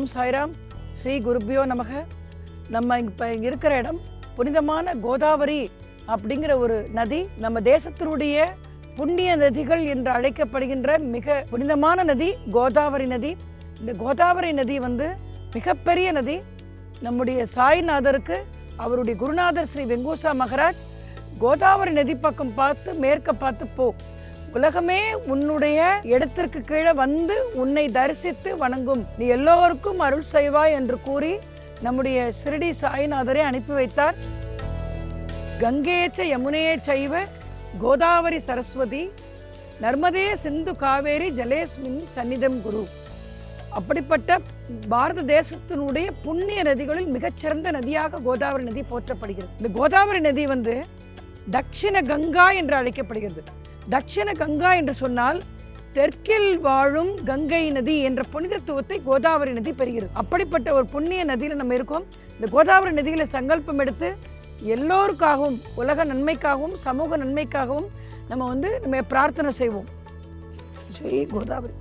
ஓம் சாய்ராம். ஸ்ரீ குருப்பியோ நமக. நம்ம இப்போ இருக்கிற இடம் புனிதமான கோதாவரி அப்படிங்கிற ஒரு நதி நம்ம தேசத்தினுடைய புண்ணிய நதிகள் என்று அழைக்கப்படுகின்ற மிக புனிதமான நதி கோதாவரி நதி. இந்த கோதாவரி நதி வந்து மிகப்பெரிய நதி. நம்முடைய சாய்நாதருக்கு அவருடைய குருநாதர் ஸ்ரீ வெங்கோசா மகராஜ் கோதாவரி நதி பக்கம் பார்த்து மேற்க பார்த்து போ. உலகமே உன்னுடைய இடத்திற்கு கீழே வந்து உன்னை தரிசித்து வணங்கும். நீ எல்லோருக்கும் அருள் செய்வாய் என்று கூறி நம்முடைய சிறடி சாய்நாதரை அனுப்பி வைத்தார். கங்கேச்ச யமுனே சைவ கோதாவரி சரஸ்வதி நர்மதே சிந்து காவேரி ஜலேஸ்மின் சந்நிதம் குரு. அப்படிப்பட்ட பாரத தேசத்தினுடைய புண்ணிய நதிகளில் மிகச்சிறந்த நதியாக கோதாவரி நதி போற்றப்படுகிறது. இந்த கோதாவரி நதி வந்து தக்ஷிண கங்கா என்று அழைக்கப்படுகிறது. தட்சிண கங்கா என்று சொன்னால் தெற்கில் வாழும் கங்கை நதி என்ற புனிதத்துவத்தை கோதாவரி நதி பெறுகிறது. அப்படிப்பட்ட ஒரு புண்ணிய நதியில் நம்ம இருக்கோம். இந்த கோதாவரி நதியில் சங்கல்பம் எடுத்து எல்லோருக்காகவும் உலக நன்மைக்காகவும் சமூக நன்மைக்காகவும் நம்ம வந்து நம்ம பிரார்த்தனை செய்வோம். ஸ்ரீ கோதாவரி.